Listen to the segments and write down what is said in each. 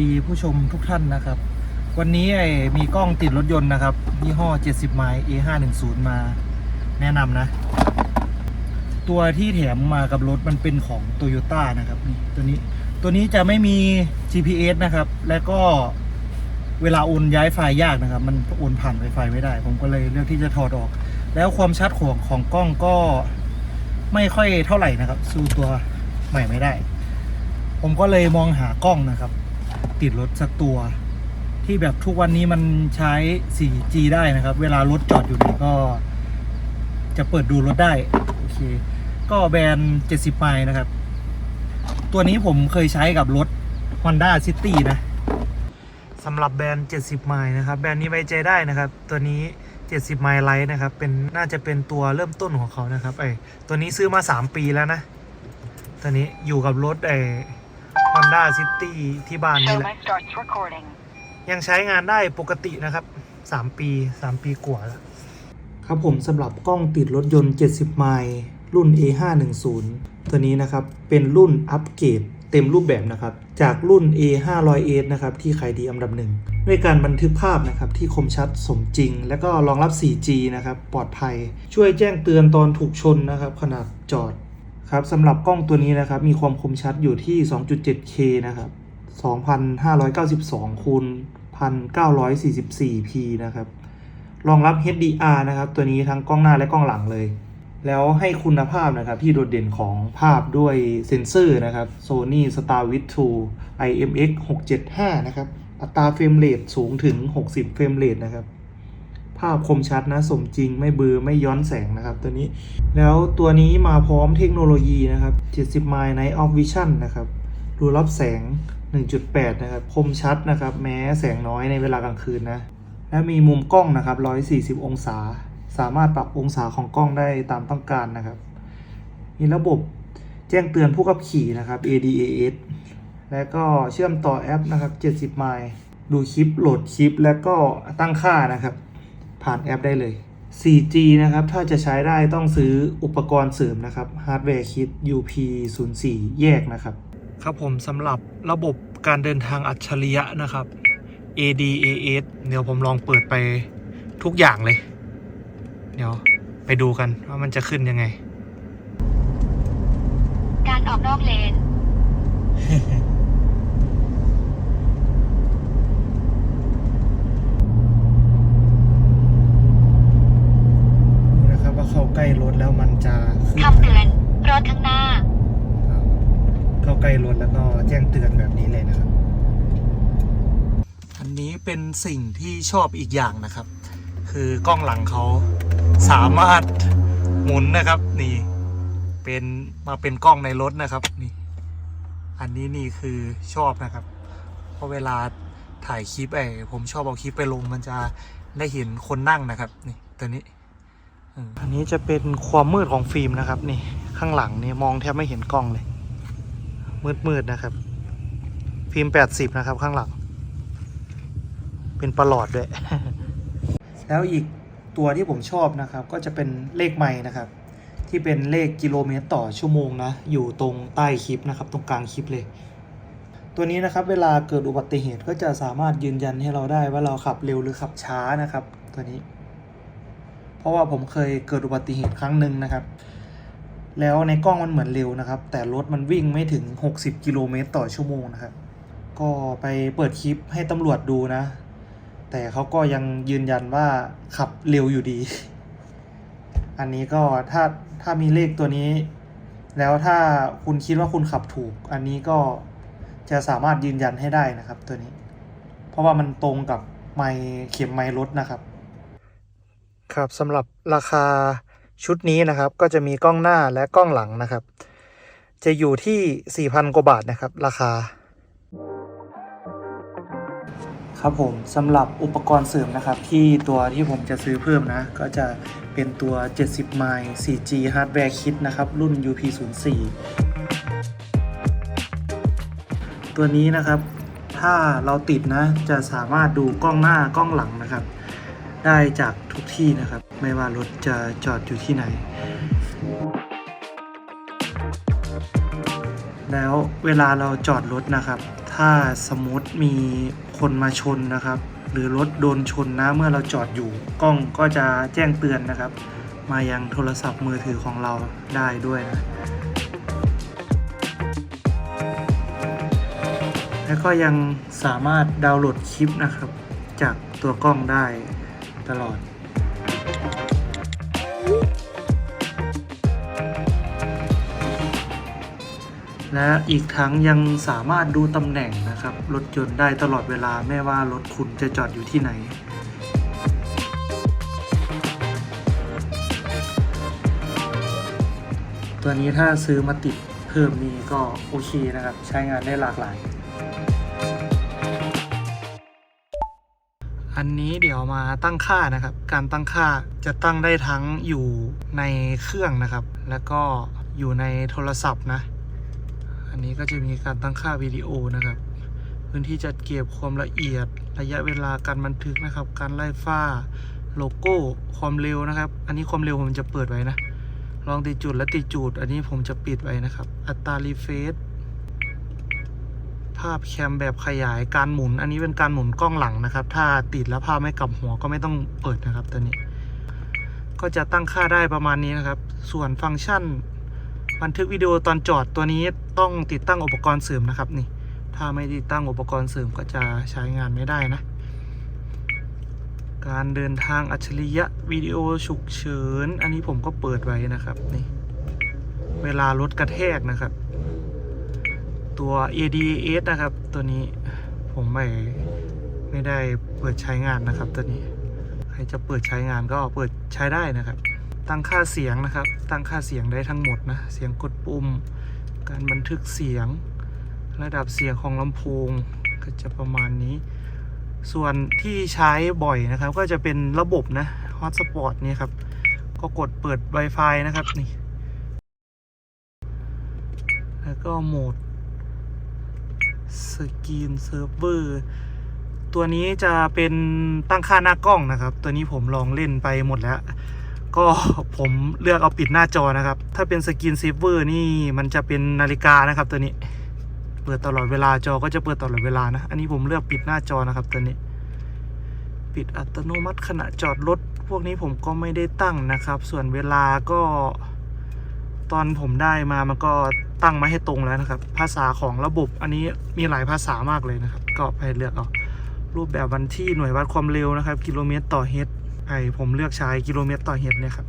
ดีผู้ชมทุกท่านนะครับ วันนี้ไอ้มีกล้องติดรถยนต์นะครับยี่ห้อ 70 ไมล์ A510 มาแนะนำนะ ตัวที่แถมมากับรถมันเป็นของ Toyota นะครับนี่ตัวนี้ตัวนี้จะไม่มี GPS นะครับ และก็เวลาโอนย้ายไฟล์ยากนะครับ มันโอนผ่าน Wi-Fi ไม่ได้ ผมก็เลยเลือกที่จะถอดออก แล้วความชัดของของกล้องก็ไม่ค่อยเท่าไหร่นะครับ สู้ตัวใหม่ไม่ได้ ผมก็เลยมองหากล้องนะครับ ติดรถสักตัว ที่แบบทุกวันนี้มันใช้ 4G ได้นะครับ เวลารถจอดอยู่ไหนก็ จะเปิดดูรถได้โอเค ก็แบรนด์70ไมล์นะครับ ตัวนี้ผมเคยใช้กับรถ Honda City นะสำหรับแบรนด์ 70 ไมล์นะครับ แบรนด์นี้ไว้ใจได้นะครับ ตัวนี้ 70 ไมล์ไลท์นะครับ เป็นน่าจะเป็นตัวเริ่มต้นของเขานะครับไอตัวนี้ซื้อมา 3 ปีแล้วนะ ตัวนี้อยู่กับรถไอ Honda City ที่บ้านนี่ Show แหละ mic starts recording. ยังใช้งานได้ปกตินะครับ 3 ปี 3 ปีกว่าแล้วครับผมสำหรับกล้องติดรถยนต์ 70 ไมล์รุ่น A510 ตัวนี้นะครับ เป็นรุ่นอัปเกรดเต็มรูปแบบนะครับ จากรุ่น A500S นะครับ ที่ขายดีอันดับหนึ่ง ด้วยการบันทึกภาพนะครับ ที่คมชัดสมจริง และก็รองรับ 4G นะครับ ปลอดภัย ช่วยแจ้งเตือนตอนถูกชนนะครับขณะจอด ครับสำหรับกล้องตัวนี้นะครับ มีความคมชัดอยู่ที่ 2.7K นะครับ 2,592คูณ 1,944p นะครับ รองรับ HDR นะครับ ตัวนี้ทั้งกล้องหน้าและกล้องหลังเลย แล้วให้คุณภาพนะครับ ที่โดดเด่นของภาพด้วยเซ็นเซอร์นะครับ Sony Starvis 2 IMX 675 นะครับ อัตราเฟรมเรทสูงถึง 60 เฟรมเรทนะครับ ภาพคมชัดนะสมจริงไม่เบลอไม่ย้อนแสงนะครับตัวนี้ แล้วตัวนี้มาพร้อมเทคโนโลยีนะครับ 70 mile night of vision นะครับดูรับแสง 1.8 นะครับ คมชัดนะครับ แม้แสงน้อยในเวลากลางคืนนะ และมีมุมกล้องนะครับ 140 องศา สามารถปรับองศาของกล้องได้ตามต้องการนะครับ มีระบบแจ้งเตือนผู้ขับขี่นะครับ ADAS และก็เชื่อมต่อแอปนะครับ 70 mile ดูคลิป โหลดคลิป และก็ตั้งค่านะครับ ผ่านแอปได้เลย 4G นะครับ ถ้าจะใช้ได้ต้องซื้ออุปกรณ์เสริมนะครับฮาร์ดแวร์คิด UP04 แยกนะครับ ครับผมสำหรับระบบการเดินทางอัจฉริยะนะครับ ADAS เดี๋ยวผมลองเปิดไปทุกอย่างเลย เดี๋ยวไปดูกันว่ามันจะขึ้นยังไง การออกนอกเลน ดูนะครับว่าเข้าใกล้รถแล้วมันจะขึ้น คำเตือน รถข้างหน้า ครับเข้าใกล้รถแล้วก็แจ้งเตือนแบบนี้เลยนะครับ อันนี้เป็น สิ่งที่ชอบอีกอย่างนะครับ คือกล้องหลังเขาสามารถหมุนนะครับนี่เป็นมาเป็นกล้องในรถนะครับนี่อันนี้นี่คือชอบนะครับ เพราะเวลาถ่ายคลิปไอ้ผมชอบเอาคลิปไปลงมันจะได้เห็นคนนั่งนะครับนี่ตัวนี้อันนี้จะเป็นความมืดของฟิล์มนะครับ นี่ข้างหลังนี่มองแทบไม่เห็นกล้องเลย มืดๆนะครับ ฟิล์มแปดสิบนะครับข้างหลัง เป็นประหลอดด้วย แล้วอีกตัวที่ผมชอบนะครับ ก็จะเป็นเลขไม้นะครับ ที่เป็นเลขกิโลเมตรต่อชั่วโมงนะ อยู่ตรงใต้คลิปนะครับ ตรงกลางคลิปเลย ตัวนี้นะครับเวลาเกิดอุบัติเหตุก็จะสามารถยืนยันให้เราได้ว่าเราขับเร็วหรือขับช้านะครับ ตัวนี้ เพราะว่าผมเคยเกิดอุบัติเหตุครั้งหนึ่งนะครับ แล้วในกล้องมันเหมือนเร็วนะครับ แต่รถมันวิ่งไม่ถึง 60 กิโลเมตรต่อชั่วโมงนะครับ ก็ไปเปิดคลิปให้ตำรวจดูนะ แต่เขาก็ยังยืนยันว่าขับเร็วอยู่ดี อันนี้ก็ถ้าถ้ามีเลขตัวนี้ แล้วถ้าคุณคิดว่าคุณขับถูก อันนี้ก็จะสามารถยืนยันให้ได้นะครับตัวนี้ เพราะว่ามันตรงกับไมค์เข็มไมค์รถนะครับ ครับสำหรับราคาชุดนี้นะครับก็จะมีกล้องหน้าและกล้องหลังนะครับ จะอยู่ที่ 4,000 กว่าบาทนะครับ ราคา ครับผมสำหรับอุปกรณ์เสริมนะครับ ที่ตัวที่ผมจะซื้อเพิ่มนะ ก็จะเป็นตัว 70 ไมล์ 4G Hardware Kit นะครับ รุ่น UP04 ตัวนี้นะครับ ถ้าเราติดนะ จะสามารถดูกล้องหน้ากล้องหลังนะครับ ได้จากทุกที่นะครับ ไม่ว่ารถจะจอดอยู่ที่ไหน แล้วเวลาเราจอดรถนะครับ ถ้าสมมติมีคนมาชนนะครับ หรือรถโดนชนนะเมื่อเราจอดอยู่ กล้องก็จะแจ้งเตือนนะครับ มายังโทรศัพท์มือถือของเราได้ด้วยนะแล้วก็ยังสามารถดาวน์โหลดคลิปนะครับ จากตัวกล้องได้ตลอด และอีกทั้งยังสามารถดูตำแหน่งนะครับ รถยนต์ได้ตลอดเวลาไม่ว่ารถคุณจะจอดอยู่ที่ไหน ตัวนี้ถ้าซื้อมาติดเพิ่มนี้ก็โอเคนะครับ ใช้งานได้หลากหลาย อันนี้เดี๋ยวมาตั้งค่านะครับ การตั้งค่าจะตั้งได้ทั้งอยู่ในเครื่องนะครับ แล้วก็อยู่ในโทรศัพท์นะ อันนี้ก็จะมีการตั้งค่าวิดีโอนะครับ พื้นที่จัดเก็บความละเอียด ระยะเวลาการบันทึกนะครับ การไล่ฝ้า โลโก้ความเร็วนะครับ อันนี้ความเร็วผมจะเปิดไว้นะ ลองติดจุดและติดจุด อันนี้ผมจะปิดไว้นะครับ อัตรารีเฟซภาพแคมแบบขยายการหมุน อันนี้เป็นการหมุนกล้องหลังนะครับ ถ้าติดแล้วภาพไม่กลับหัวก็ไม่ต้องเปิดนะครับตัวนี้ ก็จะตั้งค่าได้ประมาณนี้นะครับ ส่วนฟังก์ชัน บันทึกวิดีโอตอนจอดตัวนี้ต้องติดตั้งอุปกรณ์เสริมนะครับนี่ ถ้าไม่ติดตั้งอุปกรณ์เสริมก็จะใช้งานไม่ได้นะ การเดินทางอัจฉริยะวิดีโอฉุกเฉิน อันนี้ผมก็เปิดไว้นะครับนี่ เวลารถกระแทกนะครับ ตัว ADS นะครับ ตัวนี้ผมไม่ไม่ได้เปิดใช้งานนะครับตัวนี้ ใครจะเปิดใช้งานก็เปิดใช้ได้นะครับ ตั้งค่าเสียงนะครับ ตั้งค่าเสียงได้ทั้งหมดนะ เสียงกดปุ่ม การบันทึกเสียง ระดับเสียงของลำโพงก็จะประมาณนี้ ส่วนที่ใช้บ่อยนะครับ ก็จะเป็นระบบนะ Hotspot เนี่ยครับ ก็กดเปิด Wi-Fi นะครับนี่ แล้วก็โหมดสกรีนเซิร์ฟเวอร์ตัวนี้จะเป็นตั้งค่าหน้ากล้องนะครับ ตัวนี้ผมลองเล่นไปหมดแล้ว ก็ผมเลือกเอาปิดหน้าจอนะครับ ถ้าเป็นสกรีนเซฟเวอร์นี่มันจะเป็นนาฬิกานะครับตัวนี้ เปิดตลอดเวลาจอก็จะเปิดตลอดเวลานะ อันนี้ผมเลือกปิดหน้าจอนะครับตัวนี้ ปิดอัตโนมัติขณะจอดรถ พวกนี้ผมก็ไม่ได้ตั้งนะครับ ส่วนเวลาก็ ตอนผมได้มามันก็ตั้งมาให้ตรงแล้วนะครับ ภาษาของระบบอันนี้มีหลายภาษามากเลยนะครับ ก็ไปเลือกเอารูปแบบวันที่หน่วยวัดความเร็วนะครับ กิโลเมตรต่อเฮด ไอผมเลือกใช้กิโลเมตรต่อเฮดเนี่ยครับ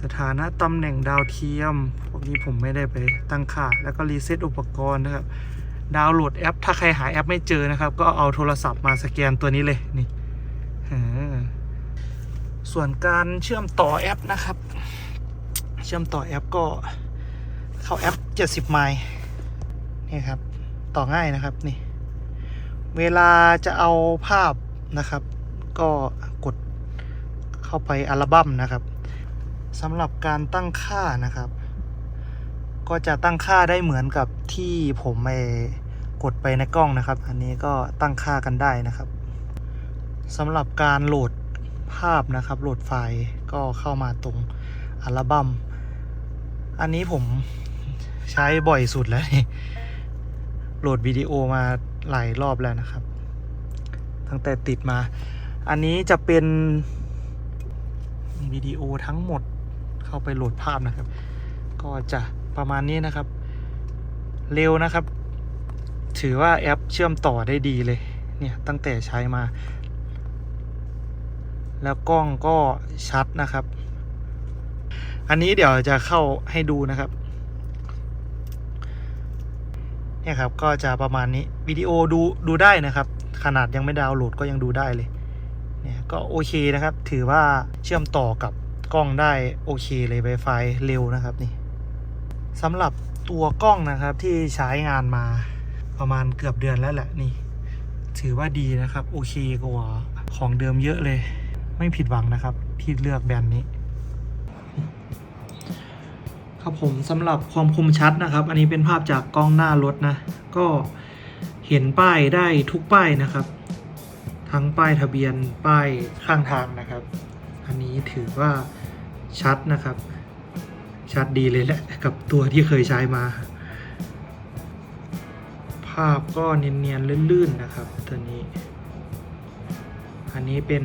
สถานะตำแหน่งดาวเทียม พวกนี้ผมไม่ได้ไปตั้งค่า แล้วก็รีเซ็ตอุปกรณ์นะครับ ดาวน์โหลดแอป ถ้าใครหาแอปไม่เจอนะครับ ก็เอาโทรศัพท์มาสแกนตัวนี้เลยนี่ส่วนการเชื่อมต่อแอปนะครับ เชื่อมต่อแอปก็เข้าแอป 70 ไมล์นี่ครับ ต่อง่ายนะครับนี่ เวลาจะเอาภาพนะครับ ก็ เข้าไปอัลบั้มนะครับสำหรับการตั้งค่านะครับ ก็จะตั้งค่าได้เหมือนกับที่ผมไปกดไปในกล้องนะครับ อันนี้ก็ตั้งค่ากันได้นะครับสำหรับการโหลดภาพนะครับ โหลดไฟล์ก็เข้ามาตรงอัลบั้มอันนี้ผมใช้บ่อยสุดแล้วนี่โหลดวิดีโอมาหลายรอบแล้วนะครับ ตั้งแต่ติดมา อันนี้จะเป็น วิดีโอทั้งหมดเข้าไปโหลดภาพนะครับ ก็จะประมาณนี้นะครับ เร็วนะครับ ถือว่าแอปเชื่อมต่อได้ดีเลย เนี่ยตั้งแต่ใช้มา แล้วกล้องก็ชัดนะครับ อันนี้เดี๋ยวจะเข้าให้ดูนะครับเนี่ยครับก็จะประมาณนี้วิดีโอดูดูได้นะครับ ขนาดยังไม่ดาวน์โหลดก็ยังดูได้เลยเนี่ย ก็โอเคนะครับ ถือว่าเชื่อมต่อกับกล้องได้โอเคเลย Wi-Fi เร็วนะครับนี่สำหรับตัวกล้องนะครับที่ใช้งานมาประมาณเกือบเดือนแล้วแหละนี่ ถือว่าดีนะครับ โอเคกว่าของเดิมเยอะเลย ไม่ผิดหวังนะครับที่เลือกแบรนด์นี้ ครับผมสำหรับความคมชัดนะครับ อันนี้เป็นภาพจากกล้องหน้ารถนะ ก็เห็นป้ายได้ทุกป้ายนะครับ ทั้งป้ายทะเบียนป้ายข้างทางนะครับ อันนี้ถือว่าชัดนะครับ ชัดดีเลยแหละกับตัวที่เคยใช้มา ภาพก็เนียนๆลื่นๆนะครับ ตัวนี้ อันนี้เป็น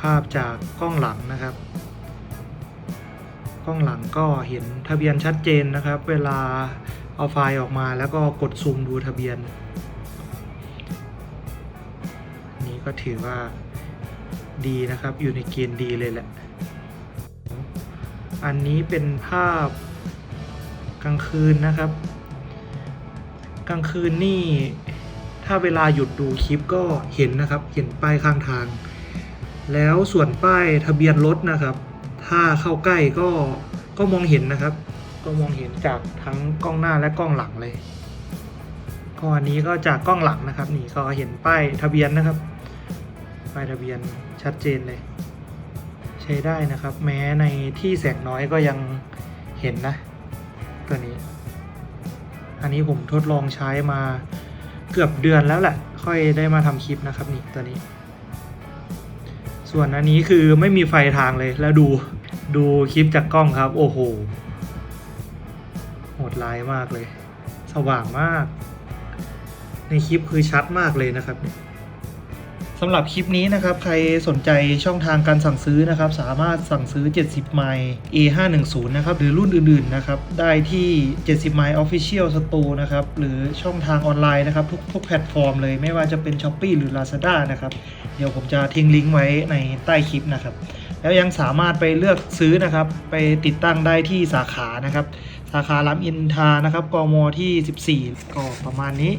ภาพจากกล้องหลังนะครับ กล้องหลังก็เห็นทะเบียนชัดเจนนะครับ เวลาเอาไฟล์ออกมาแล้วก็กดซูมดูทะเบียน ก็ถือว่าดีนะครับ อยู่ในเกณฑ์ดีเลยแหละ อันนี้เป็นภาพกลางคืนนะครับ กลางคืนนี่ถ้าเวลาหยุดดูคลิปก็เห็นนะครับ เห็นป้ายข้างทาง แล้วส่วนป้ายทะเบียนรถนะครับ ถ้าเข้าใกล้ก็ก็มองเห็นนะครับ ก็มองเห็นจากทั้งกล้องหน้าและกล้องหลังเลยก็อันนี้ก็จากกล้องหลังนะครับ นี่ก็เห็นป้ายทะเบียนนะครับ ป้ายทะเบียนชัดเจนเลย ใช้ได้นะครับ แม้ในที่แสงน้อยก็ยังเห็นนะ ตัวนี้ อันนี้ผมทดลองใช้มาเกือบเดือนแล้วแหละ ค่อยได้มาทำคลิปนะครับนี่ตัวนี้ ส่วนอันนี้คือไม่มีไฟทางเลยแล้วดูดูคลิปจากกล้องครับ โอ้โหโหดร้ายมากเลย สว่างมาก ในคลิปคือชัดมากเลยนะครับ สำหรับคลิปนี้นะครับ ใครสนใจช่องทางการสั่งซื้อนะครับ สามารถสั่งซื้อ 70 ไมล์ A510 นะครับ หรือรุ่นอื่นๆนะครับ ได้ที่ 70 ไมล์ Official Store นะครับ หรือช่องทางออนไลน์นะครับ ทุกทุกแพลตฟอร์มเลยไม่ว่าจะเป็น Shopee หรือ Lazada นะครับ เดี๋ยวผมจะทิ้งลิงก์ไว้ในใต้คลิปนะครับ แล้วยังสามารถไปเลือกซื้อนะครับ ไปติดตั้งได้ที่สาขานะครับ สาขารามอินทานะครับกมที่ 14 ก็ประมาณนี้